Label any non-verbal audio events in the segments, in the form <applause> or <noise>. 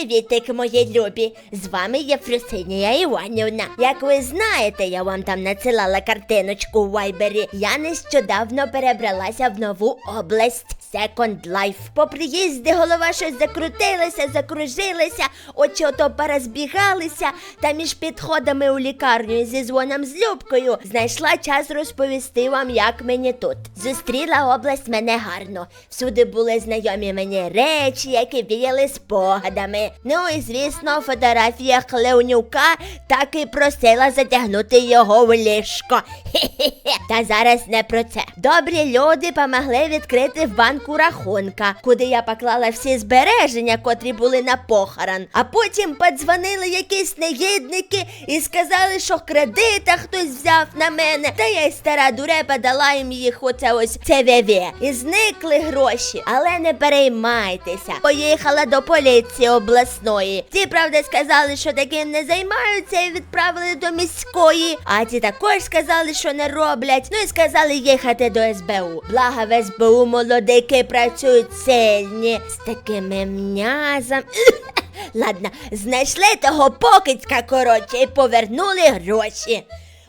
Привітик, мої любі! З вами Єфросинія Іванівна. Як ви знаєте, я вам там надсилала картиночку у Вайбері. Я нещодавно перебралася в нову область. Second Life. По приїзді голова щось закрутилася, закружилася, очі ото порозбігалися, та між підходами у лікарню зі дзвоном з Любкою знайшла час розповісти вам, як мені тут. Зустріла область мене гарно. Всюди були знайомі мені речі, які віяли спогадами. Ну і звісно, фотографія Хлеунюка так і просила затягнути його в ліжко. <laughs> Хе-хе-хе. Та зараз не про це. Добрі люди помогли відкрити в банку рахунка, куди я поклала всі збереження, котрі були на похорон. А потім подзвонили якісь негідники і сказали, що кредита хтось взяв на мене. Та я й стара дурепа дала їм їх оце ось ЦВВ. І зникли гроші. Але не переймайтеся. Поїхала до поліції обласної. Ті, правда, сказали, що таким не займаються і відправили до міської. А ті також сказали, що не роблять. Ну і сказали їхати до СБУ. Благо в СБУ молодики працюють сильні з такими м'язом. <laughs> Ладно, знайшли того покидька, коротше, і повернули гроші.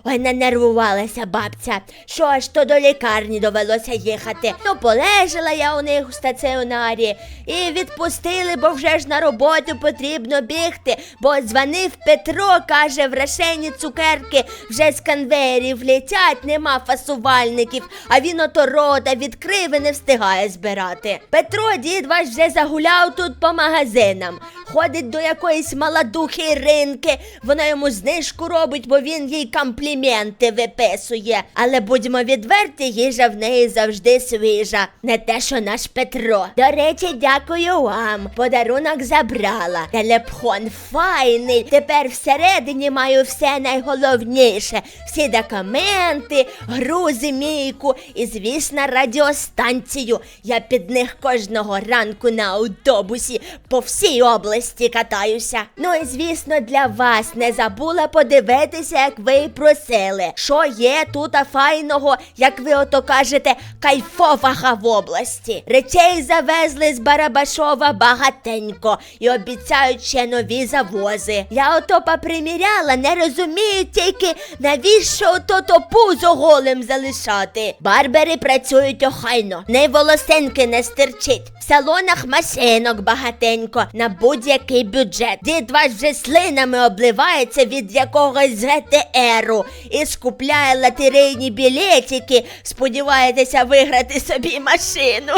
Ой, нанервувалася бабця, що аж то до лікарні довелося їхати. Ну, полежала я у них у стаціонарі і відпустили, бо вже ж на роботу потрібно бігти. Бо дзвонив Петро, каже, в рашені цукерки вже з конвеєрів летять, нема фасувальників, а він ото рота відкрив і не встигає збирати. Петро, дід ваш вже загуляв тут по магазинам. Ходить до якоїсь малодухи ринки, вона йому знижку робить, бо він їй компліменти виписує. Але будьмо відверті, їжа в неї завжди свіжа. Не те, що наш Петро. До речі, дякую вам. Подарунок забрала. Телефон файний. Тепер всередині маю все найголовніше. Всі документи, грузи мійку і, звісно, радіостанцію. Я під них кожного ранку на автобусі по всій області катаюся. Ну і звісно, для вас не забула подивитися, як ви й просили. Що є тут файного, як ви ото кажете, кайфовага в області. Речей завезли з Барабашова багатенько і обіцяють ще нові завози. Я ото поприміряла, не розумію тільки, навіщо ото то пузо голим залишати. Барбери працюють охайно, не волосенки не стирчить. В салонах машинок багатенько на будь-який бюджет. Дід ваш вже слинами обливається від якогось ГТРу і скупляє лотерейні білетики, сподіваєтеся виграти собі машину.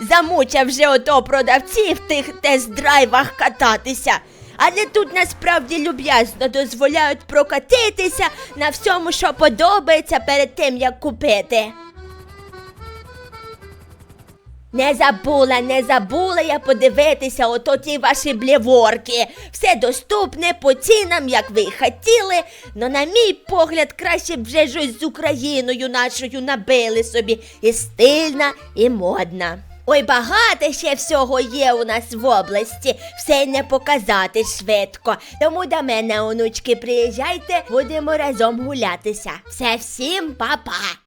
<laughs> Замучав вже ото продавців в тих тест-драйвах кататися. Але тут насправді люб'язно дозволяють прокатитися на всьому, що подобається перед тим, як купити. Не забула, не забула я подивитися ото ті ваші блєворки. Все доступне по цінам, як ви й хотіли. Но на мій погляд, краще б вже щось з Україною нашою набили собі. І стильна, і модна. Ой, багато ще всього є у нас в області, все не показати швидко. Тому до мене, онучки, приїжджайте, будемо разом гулятися. Все всім па-па!